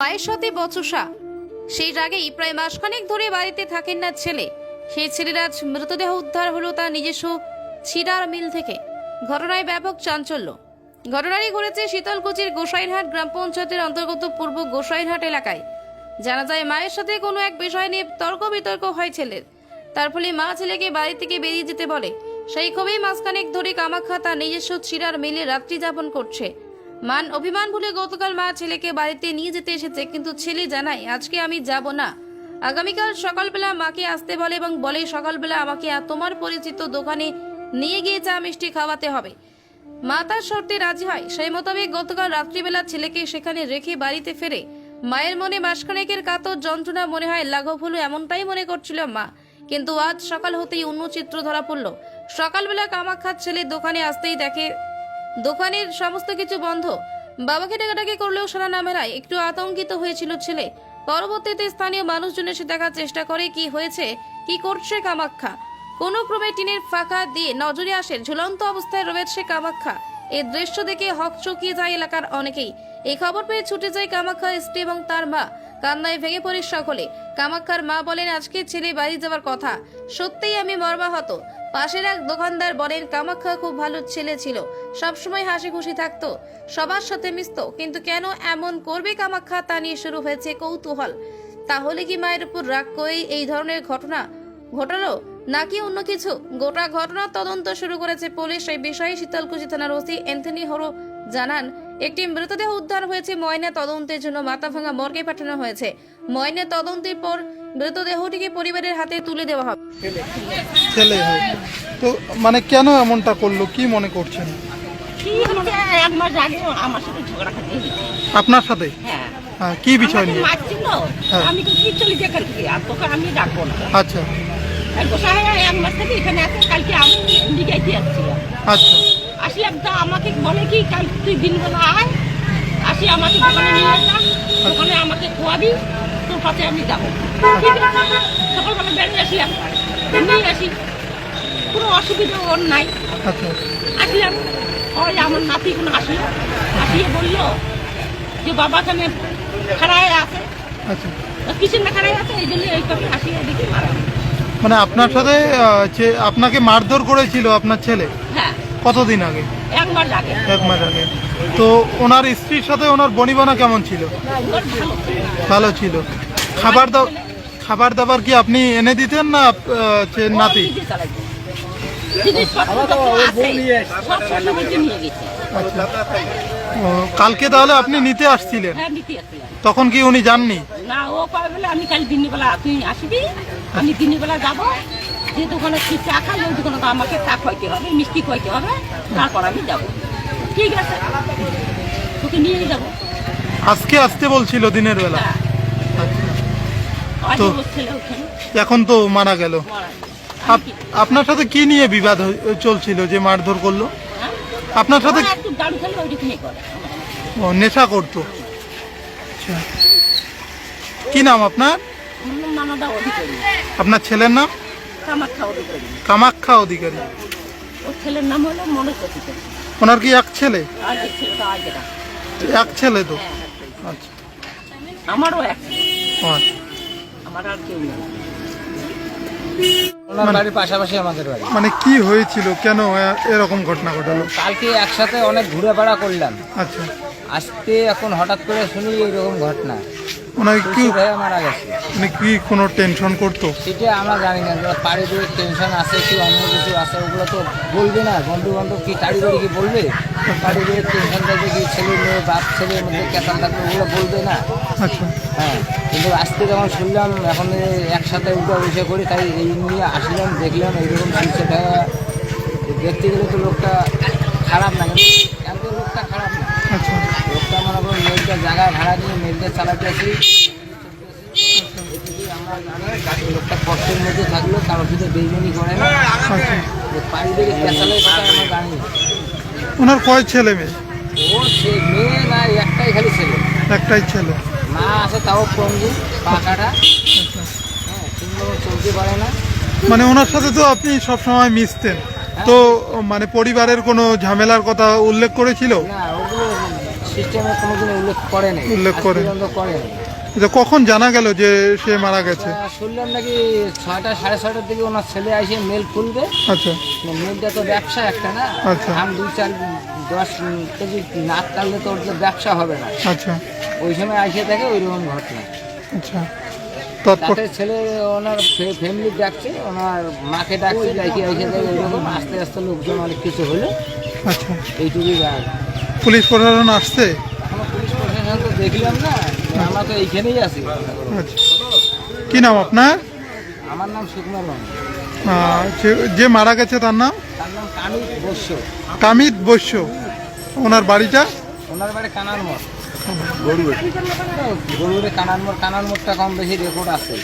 মায়ের সাথে বচসা। সেই আগেই প্রায় মাসখানেক ধরে বাড়িতে থাকেন না ছেলে। সেই ছেলের আজ মৃতদেহ উদ্ধার হলো তার নিজস্ব ছিড়ার মিল থেকে। ঘটনায় ব্যাপক চাঞ্চল্য। ঘটনাটি ঘটেছে শীতলকুচির গোসাইনহাট গ্রাম পঞ্চায়েতের অন্তর্গত পূর্ব গোসাইনহাট এলাকায়। জানা যায়, মায়ের সাথে কোনো এক বিষয় নিয়ে তর্ক বিতর্ক হয় ছেলের। তার ফলে মা ছেলেকে বাড়ি থেকে বেরিয়ে যেতে বলে। সেই ক্ষোভেই মাসখানেক ধরে কামাখ্যা তার নিজস্ব ছিড়ার মিলে রাত্রি যাপন করছে। মান অভিমান ভুলে গতকাল মা ছেলেকে বাড়িতে নিয়ে যেতে এসেছে, কিন্তু ছেলে জানায়, আজকে আমি যাব না। আগামীকাল সকালবেলা মাকে আসতে বলে এবং বলে, সকালবেলা আমাকে তোমার পরিচিত দোকানে নিয়ে গিয়ে চা মিষ্টি খাওয়াতে হবে। মা তার শর্তে রাজি হয়। সেই মোতাবেক গতকাল রাত্রিবেলা ছেলেকে সেখানে রেখে বাড়িতে ফেরে মায়ের মনে মাসখানেকের কাতর যন্ত্রণা মনে হয় লাঘব হলো এমনটাই মনে করছিল মা। কিন্তু আজ সকাল হতেই অন্য চিত্র ধরা পড়ল। সকালবেলা কামাখ্যার ছেলে দোকানে আসতেই দেখে দোকানের সমস্ত কিছু বন্ধ। বাবাকে ডাকাডাকি করলেও সারা না একটু আতঙ্কিত হয়েছিল ছেলে। পরবর্তীতে স্থানীয় মানুষজন এসে দেখার চেষ্টা করে কি হয়েছে, কি করছে কামাখ্যা। কোনো ক্রমে টিনের ফাঁকা দিয়ে নজরে আসে ঝুলন্ত অবস্থায় রয়েছে কামাখ্যা। এই দৃশ্য দেখে হক চকিয়ে যায় এলাকার অনেকেই। এই খবর পেয়ে ছুটে যায় কামাখ্যার স্ত্রী এবং তার মা। কান্নায় ভেঙে পড়ে সকলে। কামাখ্যার মা বলেন, আজকে ছেলে বাড়ি যাওয়ার কথা। সত্যিই আমি মর্মাহত। পাশের এক দোকানদার বলেন কামাখ্যা খুব ভালো ছেলে ছিল। সবসময় হাসি খুশি থাকতো। সবার সাথে মিশতো, কিন্তু কেন এমন করবে কামাখ্যা তা নিয়ে শুরু হয়েছে কৌতূহল। তাহলে কি মায়ের উপর রাগ করে এই ধরনের ঘটনা ঘটালো? নাকি অন্য কিছু? গোটা ঘটনার তদন্ত শুরু করেছে পুলিশ। এই বিষয়ে শীতলকুচি থানার ওসি অ্যান্থনি হরো জানান একটি মৃতদেহ উদ্ধার হয়েছে ময়না তদন্তের জন্য। মাথাভাঙা মর্গে পাঠানো হয়েছে। ময়না তদন্তের পর মৃতদেহটিকে পরিবারের হাতে তুলে দেওয়া হবে। ছেলে হয়। তো মানে কেন এমনটা করল? কি মনে করছেন? এক মাস আগে আমার সাথে ঝগড়া আপনার সাথে? হ্যাঁ। হ্যাঁ, কি বিষয় নিয়ে? হ্যাঁ। আমি তো চলি দেখার কি আর তোকে আমি ডাকবো না। আচ্ছা। এক মাস থেকে এখানে আছে। কালকে আমি আসছিলাম আচ্ছা। আসলাম তা আমাকে বলে কি কাল তুই দিনবেলা আয় আসি আমাকে দোকানে নিয়ে যা দোকানে আমাকে খোয়াবি তোর কাছে আমি যাব। ঠিক আছে সকালবেলা বেরিয়ে আসলাম নিয়ে আসি। কোনো অসুবিধা ওর নাই। আচ্ছা। আসলাম। ওই আমার নাতি কোনো আসলো। আসিয়ে বলল যে বাবা খানে খাড়ায় আছে। আচ্ছা। কিসের না খাড়ায় আছে? এই জন্য এই কথা আসিয়ে দেখি মারা। মানে আপনার সাথে আপনাকে মারধর করেছিল আপনার ছেলে? কতদিন আগে? এক মাস আগে। তো ওনার স্ত্রীর সাথে ওনার বনিবানা কেমন ছিল? ভালো ভালো ছিল। খাবার দাবার খাবার দাবার কি আপনি এনে দিতেন না নাতি? আচ্ছা। কালকে তাহলে আপনি নিতে আসছিলেন? হ্যাঁ তখন কি উনি যাননি? না ও আমি কাল দিনের বেলা তুই আসবি আমি দিনের বেলা যাব। যে দোকানে তুই চা খাই ওই দোকানে তো আমাকে চা খাইতে হবে মিষ্টি খাইতে হবে তারপর আমি যাব। ঠিক আছে তোকে নিয়েই যাব। আজকে আসতে বলছিল দিনের বেলা। হ্যাঁ। তো- এখন তো মারা গেল। আপনার সাথে কি নিয়ে বিবাদ চলছিল যে মারধর করল? হ্যাঁ? আপনার সাথে ও, নেশা করতো। আচ্ছা। কি নাম আপনার? আপনার ছেলের নাম? কামাখ্যা অধিকারী। কামাখ্যা অধিকারী। ওর ছেলের নাম হলো মনোজ অধিকারী ওনার কি এক ছেলে? আর এক ছেলে তো আচ্ছা। আমারও এক ছেলে। আচ্ছা। আমার আর কেউ নেই। ওনার বাড়ির পাশাপাশি আমাদের বাড়ি। মানে কি হয়েছিল? কেন এরকম ঘটনা ঘটালো? কালকে একসাথে অনেক ঘুরে বেড়া করলাম। আচ্ছা। আজকে এখন হঠাৎ করে শুনি এইরকম ঘটনা। ওনাকে কি মারা গেছে। মানে কি কোনো টেনশন করতো? সেটা আমরা জানি না পারিবারিক টেনশন আছে কি অন্য কিছু আছে ওগুলো তো বলবে না। বন্ধু বান্ধব কি তাড়ি কি বলবে? পারিবারিক টেনশন থাকবে কি ছেলে মেয়ে বাপ ছেলের মধ্যে কেতান থাকবে ওগুলো বলবে না। আচ্ছা। হ্যাঁ কিন্তু আজকে যখন শুনলাম এখন একসাথে উঠে বসে করি তাই এই নিয়ে আসলাম দেখলাম এইরকম সুইচেট দেখতে গেলে তো লোকটা খারাপ না কিন্তু একদম লোকটা খারাপ না আচ্ছা লোকটা মনে করুন মেলটা জায়গায় ভাড়া নিয়ে মেলটা চালাতে আসি। লোকটা কষ্টের মধ্যে থাকল কারোর সাথে বেইমানি করে না। পারিবারিক পেশালের কথা আমরা জানি। ওনার কয় ছেলে মেয়ে? ও সে মেয়ে না একটাই খালি ছেলে। একটাই ছেলে। মা আছে তাও পঙ্গু পাকাটা আচ্ছা। হ্যাঁ ঠিকমতো চলতে পারে না। মানে ওনার সাথে তো আপনি সব সময় মিশতেন তো মানে পরিবারের কোনো ঝামেলার কথা উল্লেখ করেছিল? না সিস্টেমে কোনোদিন উল্লেখ করেনি উল্লেখ আজ করেনি। করেনি যে কখন জানা গেল যে সে মারা গেছে? শুনলাম নাকি ছয়টা সাড়ে ছয়টার দিকে ওনার ছেলে আসে মেল খুলবে। আচ্ছা। মেলটা তো ব্যবসা একটা না? আচ্ছা। ধান দুই চার দশ কেজি নাক কাটলে তো ওর তো ব্যবসা হবে না। আচ্ছা। ওই সময় আসে থাকে ওই রকম ঘটনা। আচ্ছা। তারপর? ছেলে ওনার ফ্যামিলি ডাকছে ওনার মাকে ডাকছে ডাকি এসে দেখে এরকম আস্তে আস্তে লোকজন অনেক কিছু হলো। আচ্ছা। এইটুকুই পুলিশ প্রশাসন আসছে? দেখলাম না আমরা তো এইখানেই আছি। আচ্ছা। কি নাম আপনার? আমার নাম সুকুমার যে- যে মারা গেছে তার নাম? কামিত বৈশ্য। ওনার বাড়িটা? ওনার বাড়ি কানার মোড়। গরুরে কানার মোড় কানার মোড়টা কম বেশি রেকর্ড আছে।